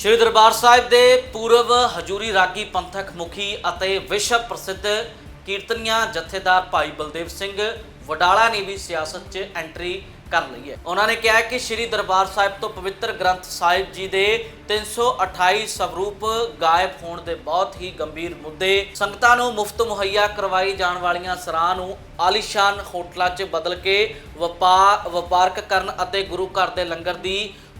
ਸ਼੍ਰੀ ਦਰਬਾਰ ਸਾਹਿਬ ਦੇ ਪੂਰਬ ਹਜੂਰੀ ਰਾਗੀ ਪੰਥਕ ਮੁਖੀ ਅਤੇ ਵਿਸ਼ਵ ਪ੍ਰਸਿੱਧ ਕੀਰਤਨੀਆਂ ਜਥੇਦਾਰ ਭਾਈ ਬਲਦੇਵ ਸਿੰਘ ਵਡਾਲਾ ਨੇ ਵੀ ਸਿਆਸਤ 'ਚ ਐਂਟਰੀ ਕਰ ਲਈ ਹੈ। ਉਹਨਾਂ ਨੇ ਕਿਹਾ ਕਿ ਸ਼੍ਰੀ ਦਰਬਾਰ ਸਾਹਿਬ ਤੋਂ ਪਵਿੱਤਰ ਗ੍ਰੰਥ ਸਾਹਿਬ ਜੀ ਦੇ 328 ਸਵਰੂਪ ਗਾਇਬ ਹੋਣ ਦੇ ਬਹੁਤ ਹੀ ਗੰਭੀਰ ਮੁੱਦੇ, ਸੰਗਤਾਂ ਨੂੰ ਮੁਫਤ ਮੁਹੱਈਆ ਕਰਵਾਈ ਜਾਣ ਵਾਲੀਆਂ ਸਰਾਂ ਨੂੰ ਆਲੀਸ਼ਾਨ ਹੋਟਲਾਂ 'ਚ ਬਦਲ ਕੇ ਵਪਾਰ ਵਪਾਰਕ ਕਰਨ ਅਤੇ ਗੁਰੂ ਘਰ ਦੇ ਲੰਗਰ ਦੀ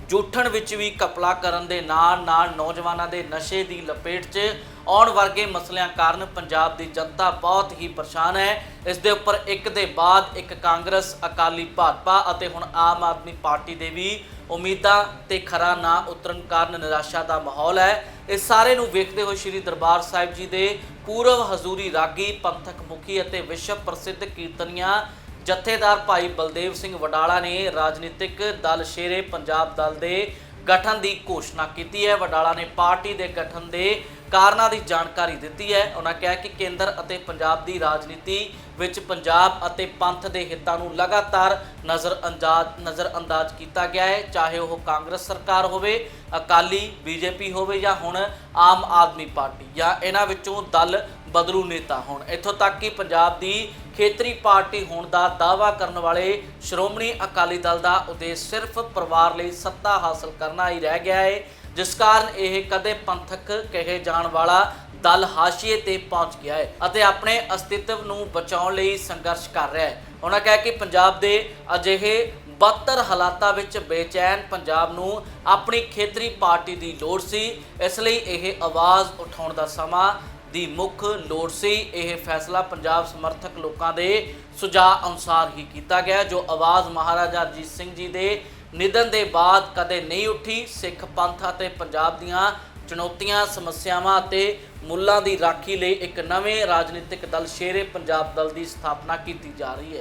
ਜੂਠਣ ਵਿੱਚ ਵੀ ਕਪਲਾ ਕਰਨ ਦੇ ਨਾਲ ਨਾਲ ਨੌਜਵਾਨਾਂ ਦੇ ਨਸ਼ੇ ਦੀ ਲਪੇਟ 'ਚ ਆਉਣ ਵਰਗੇ ਮਸਲਿਆਂ ਕਾਰਨ ਪੰਜਾਬ ਦੀ ਜਨਤਾ ਬਹੁਤ ਹੀ ਪਰੇਸ਼ਾਨ ਹੈ। ਇਸ ਦੇ ਉੱਪਰ ਇੱਕ ਦੇ ਬਾਅਦ ਇੱਕ ਕਾਂਗਰਸ, ਅਕਾਲੀ ਭਾਜਪਾ ਅਤੇ ਹੁਣ ਆਮ ਆਦਮੀ ਪਾਰਟੀ ਦੇ ਵੀ ਉਮੀਦਾਂ ਤੇ ਖਰਾ ਨਾ ਉਤਰਨ ਕਾਰਨ ਨਿਰਾਸ਼ਾ ਦਾ ਮਾਹੌਲ ਹੈ। ਇਸ ਸਾਰੇ ਨੂੰ ਵੇਖਦੇ ਹੋਏ ਸ੍ਰੀ ਦਰਬਾਰ ਸਾਹਿਬ ਜੀ ਦੇ ਪੂਰਵ ਹਜ਼ੂਰੀ ਰਾਗੀ, ਪੰਥਕ ਮੁਖੀ ਅਤੇ ਵਿਸ਼ਵ ਪ੍ਰਸਿੱਧ ਕੀਰਤਨੀਆਂ ਜਥੇਦਾਰ ਭਾਈ ਬਲਦੇਵ ਸਿੰਘ ਵਡਾਲਾ ਨੇ ਰਾਜਨੀਤਿਕ ਦਲ ਸ਼ੇਰੇ ਪੰਜਾਬ ਦਲ ਦੇ ਗਠਨ ਦੀ ਘੋਸ਼ਣਾ ਕੀਤੀ ਹੈ। ਵਡਾਲਾ ਨੇ ਪਾਰਟੀ ਦੇ ਗਠਨ ਦੇ ਕਾਰਨਾਂ ਦੀ ਜਾਣਕਾਰੀ ਦਿੱਤੀ ਹੈ। ਉਹਨਾਂ ਕਿਹਾ ਕਿ ਕੇਂਦਰ ਅਤੇ ਪੰਜਾਬ ਦੀ ਰਾਜਨੀਤੀ ਵਿੱਚ ਪੰਜਾਬ ਅਤੇ ਪੰਥ ਦੇ ਹਿੱਤਾਂ ਨੂੰ ਲਗਾਤਾਰ ਨਜ਼ਰ ਅੰਦਾਜ਼ ਨਜ਼ਰ ਅੰਦਾਜ਼ ਕੀਤਾ ਗਿਆ ਹੈ। ਚਾਹੇ ਉਹ ਕਾਂਗਰਸ ਸਰਕਾਰ ਹੋਵੇ, ਅਕਾਲੀ, ਬੀਜੇਪੀ ਹੋਵੇ ਜਾਂ ਹੁਣ ਆਮ ਆਦਮੀ ਪਾਰਟੀ ਜਾਂ ਇਹਨਾਂ ਵਿੱਚੋਂ ਦਲ ਬਦਲੂ ਨੇਤਾ ਹੋਣ। ਇੱਥੋਂ ਤੱਕ ਕਿ ਪੰਜਾਬ ਦੀ ਖੇਤਰੀ ਪਾਰਟੀ ਹੋਣ ਦਾ ਦਾਅਵਾ ਕਰਨ ਵਾਲੇ ਸ਼੍ਰੋਮਣੀ ਅਕਾਲੀ ਦਲ ਦਾ ਉਦੇਸ਼ ਸਿਰਫ ਪਰਿਵਾਰ ਲਈ ਸੱਤਾ ਹਾਸਲ ਕਰਨਾ ਹੀ ਰਹਿ ਗਿਆ ਹੈ ਜਿਸ ਕਾਰਨ ਇਹ ਕਦੇ ਪੰਥਕ ਕਹੇ ਜਾਣ ਵਾਲਾ ਦਲ ਹਾਸ਼ੀਏ ਤੇ ਪਹੁੰਚ ਗਿਆ ਹੈ ਅਤੇ ਆਪਣੇ ਅਸਤਿਤਵ ਨੂੰ ਬਚਾਉਣ ਲਈ ਸੰਘਰਸ਼ ਕਰ ਰਿਹਾ ਹੈ ਉਹਨਾਂ ਕਿਹਾ ਕਿ ਪੰਜਾਬ ਦੇ ਅਜਿਹੇ ਬਦਤਰ ਹਾਲਾਤਾਂ ਵਿੱਚ ਬੇਚੈਨ ਪੰਜਾਬ ਨੂੰ ਆਪਣੀ ਖੇਤਰੀ ਪਾਰਟੀ ਦੀ ਲੋੜ ਸੀ, ਇਸ ਲਈ ਇਹ ਆਵਾਜ਼ ਉਠਾਉਣ ਦਾ ਸਮਾਂ ਦੀ ਮੁੱਖ ਲੋੜ ਸੀ। ਇਹ ਫੈਸਲਾ ਪੰਜਾਬ ਸਮਰਥਕ ਲੋਕਾਂ ਦੇ ਸੁਝਾਅ ਅਨੁਸਾਰ ਹੀ ਕੀਤਾ ਗਿਆ, ਜੋ ਆਵਾਜ਼ ਮਹਾਰਾਜਾ ਰਣਜੀਤ ਸਿੰਘ ਜੀ ਦੇ ਨਿਧਨ ਦੇ ਬਾਅਦ ਕਦੇ ਨਹੀਂ ਉੱਠੀ। ਸਿੱਖ ਪੰਥ ਅਤੇ ਪੰਜਾਬ ਦੀਆਂ ਚੁਣੌਤੀਆਂ, ਸਮੱਸਿਆਵਾਂ ਅਤੇ ਮੁੱਲਾਂ ਦੀ ਰਾਖੀ ਲਈ ਇੱਕ ਨਵੇਂ ਰਾਜਨੀਤਿਕ ਦਲ ਸ਼ੇਰੇ ਪੰਜਾਬ ਦਲ ਦੀ ਸਥਾਪਨਾ ਕੀਤੀ ਜਾ ਰਹੀ ਹੈ।